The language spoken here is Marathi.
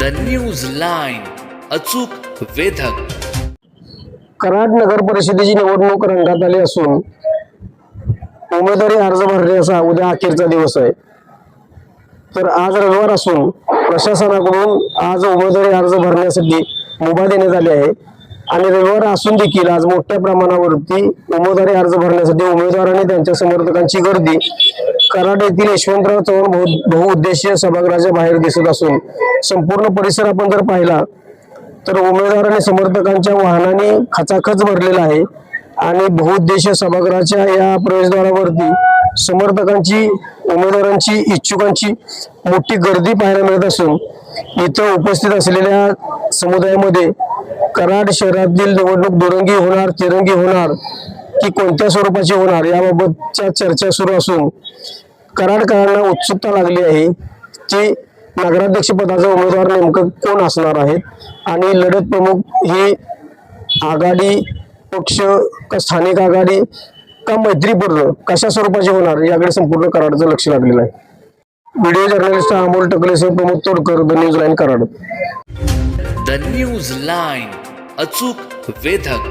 द न्यूज लाईन अचूक वेधक. कराड नगर परिषदेची निवडणूक रंगात आली असून उमेदवारी अर्ज भरण्याचा उद्या अखेरचा दिवस आहे. तर आज रविवार असून प्रशासनाकडून आज उमेदवारी अर्ज भरण्यासाठी मुभा देण्यात आली आहे. आणि रविवार असून देखील आज मोठ्या प्रमाणावरती उमेदवारी अर्ज भरण्यासाठी उमेदवार आणि त्यांच्या समर्थकांची गर्दी कराड येथील यशवंतराव चव्हाण बहु बहुउद्देशीय सभागृहाच्या बाहेर दिसत असून संपूर्ण परिसर आपण जर पाहिला तर उमेदवार आणि समर्थकांच्या वाहनाने खचाखच भरलेला आहे. आणि बहुउद्देशीय सभागृहाच्या या प्रवेशद्वारावरती समर्थकांची उमेदवारांची इच्छुकांची मोठी गर्दी पाहायला मिळत असून इथं उपस्थित असलेल्या समुदायामध्ये कराड शहरातील निवडणूक दुरंगी होणार तिरंगी होणार की कोणत्या स्वरूपाची होणार याबाबतच्या चर्चा सुरू असून कराडकरांना उत्सुकता लागली आहे की नगराध्यक्ष पदाचा उमेदवार नेमकं कोण असणार आहेत आणि लढत प्रमुख हे आघाडी पक्ष का स्थानिक आघाडी का मैत्रीपूर्ण कशा स्वरूपाची होणार याकडे संपूर्ण कराडचं लक्ष लागलेलं आहे. Video journalist Amol टकलेसह Pramod Todkar the news line Karad. The news line अचूक वेधक.